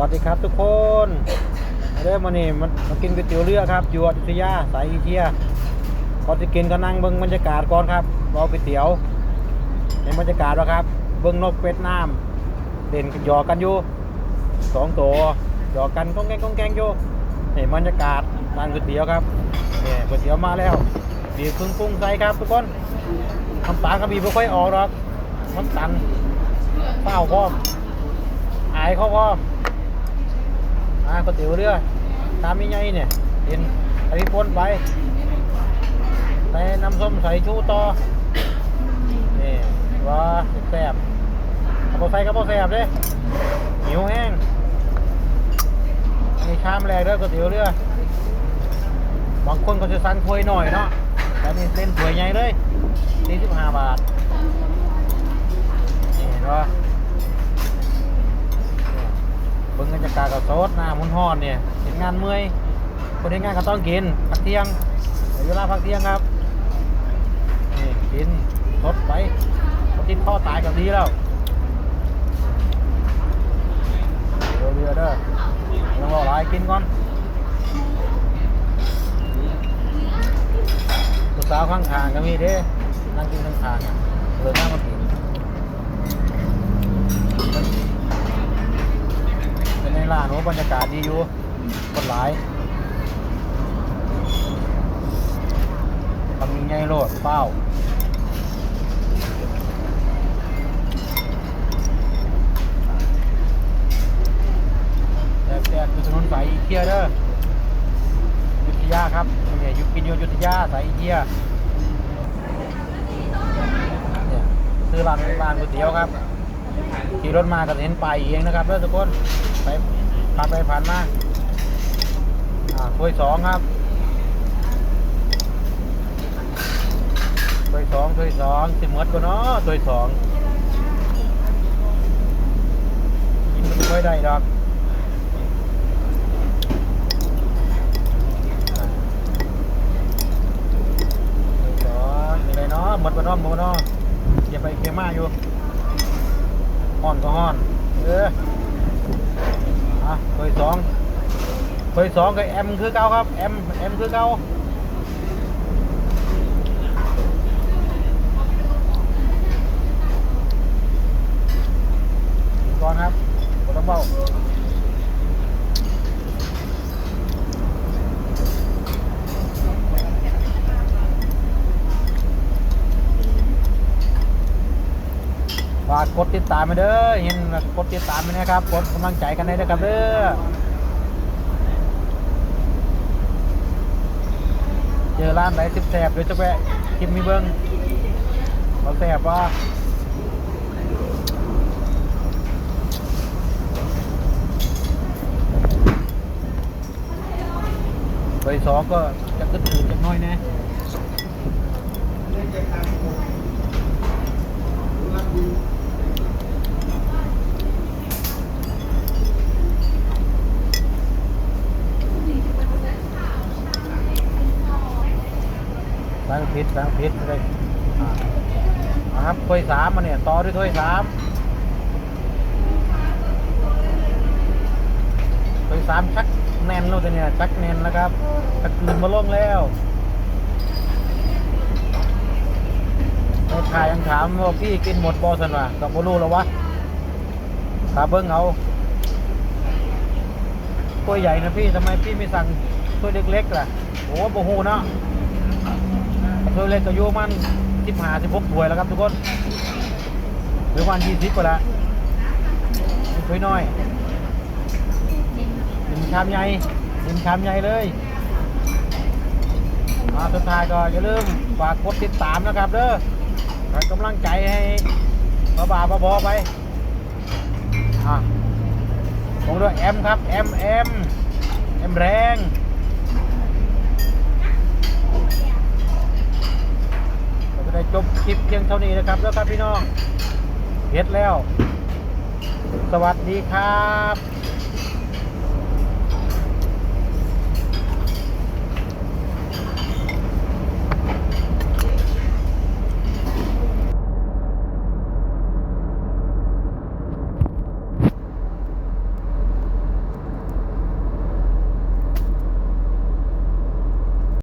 วัสดีครับทุกคนเด้อมานี่มันมากินก๋วยเตี๋ยวเรือครับอยู่อยุธยาสายอีเทียก่อนจะกินก็นั่งเบิ่งบรรยากาศก่อนครับรอก๋วยเตี๋ยวเห็นบรรยากาศแล้วครับ เบิ่งนกเป็ดน้ำเด่นหยอกกันอยู่สองตัวหยอกกันก้องแกงก้องแกงอยู่เห็นบรรยากาศร้านก๋วยเตี๋ยวครับเนี่ยก๋วยเตี๋ยวมาแล้วบีบครึ่งปรุงใส่ครับทุกคนน้ำตาลก็บีบไม่ค่อยออกหรอกมันตันเปล่าพร้อมอายเขาก็อ่าก๋วยเตี๋ยวเรือตามมีไงเนี่ยเห็นไอ้พนไปใส่น้ำส้มใส่ชูต่อนี่ว่าแซ่บกระเพาใส่กระเพาแซ่บเลยหิวแห้งนี่ชามแรกเด้อก๋วยเตี๋ยวเรือบางคนก็จะสั่งถ้วยหน่อยเนาะแต่นี่เล่นถ้วยใหญ่เลย45บาทนี่เห็นปะ เบิ่งบรรยากาศกับโซดหน้ามุนฮ้อนเนี่ยเห็นงานเมื่อยคนเห็นงานก็ต้องกินพักเที่ยงเดี๋ยวเวลาพักเที่ยงครับนี่กินสดไปคนที่ข้อตายกับดีแล้วเรือเรือเด้อยังรอหลายกินก่อนลูกสาวข้างทางก็มีเด้นั่งกินข้างทางอะเลยนั่งมากินเป็นในร้าน บรรยากาศดีอยู่คนหลายทำยังไงโลดเป้าแดดแดดอยู่ถนนสายอีเทียเด้อยุทธยาครับเนี่ยยู่กินอยู่อยุทธยาสายอีเที่ยซื้อร้านร้านก๋วยเตี๋ยวครับขี่รถมาก็เห็นไปเองนะครับเพื่อนทุกคนไป ผ่านไปผ่านมาอ่าถ้วยสองครับถ้วยสองถ้วยสองสิมดก็เนาะถ้วยสองกินมันไม่ค่อยได้ดอกอ่าถ้วยสองมีอะไรเนาะหมดก็เนาะหมดก็เนาะอย่าไปเกมมาอยู่ห้อนก็ห้อน เออ อะเคยสองเคยสองกับแอมคือเก้าครับแอมแอมคือเก้าก่อนครับกดต้องเบาากกดติดตามไปเด้อเห็นกดติดตามไปนะครับกดกำลังใจกันได้นะครับเด้อเจอร้านไหนสิบแสบเดี๋ยวจะแวะคลิปมีเบิ้งเราแสบว่าใบสองก็จะขึ้นอืดจักหน้อยน พิษล้างพิษเลยนะครับถ้วยสามมาเนี่ยต่อด้วยถ้วยสามถ้วยสามชักแน่นแล้วเนี่ยชักแน่นแล้วครับชักกลืนมาลงแล้วในขายยังถามว่าพี่กินหมดบอสันวะกับบรู้แล้ววะตาเบิ้งเอาถ้วยใหญ่นะพี่ทำไมพี่ไม่สั่งถ้วยเล็กๆล่ะโอ้โหโหเนาะ ถ้วยเล็กก็อยู่ประมันสิบห้าสิบหกถ้วยแล้วครับทุกคนหรือวันยี่สิบก็แล้วถ้วยน้อยกินชามใหญ่กินชามใหญ่เลยมาสุดท้ายก็อย่าลืมฝากกดติดตามนะครับเด้อให้กำลังใจให้บ้าบาบอไปอะผมด้วยแอมครับแอมแอมแอมแรง เราจะได้ จบคลิปเพียงเท่านี้นะครับ แล้วครับพี่น้องเฮ็ดแล้ว สวัสดีครับ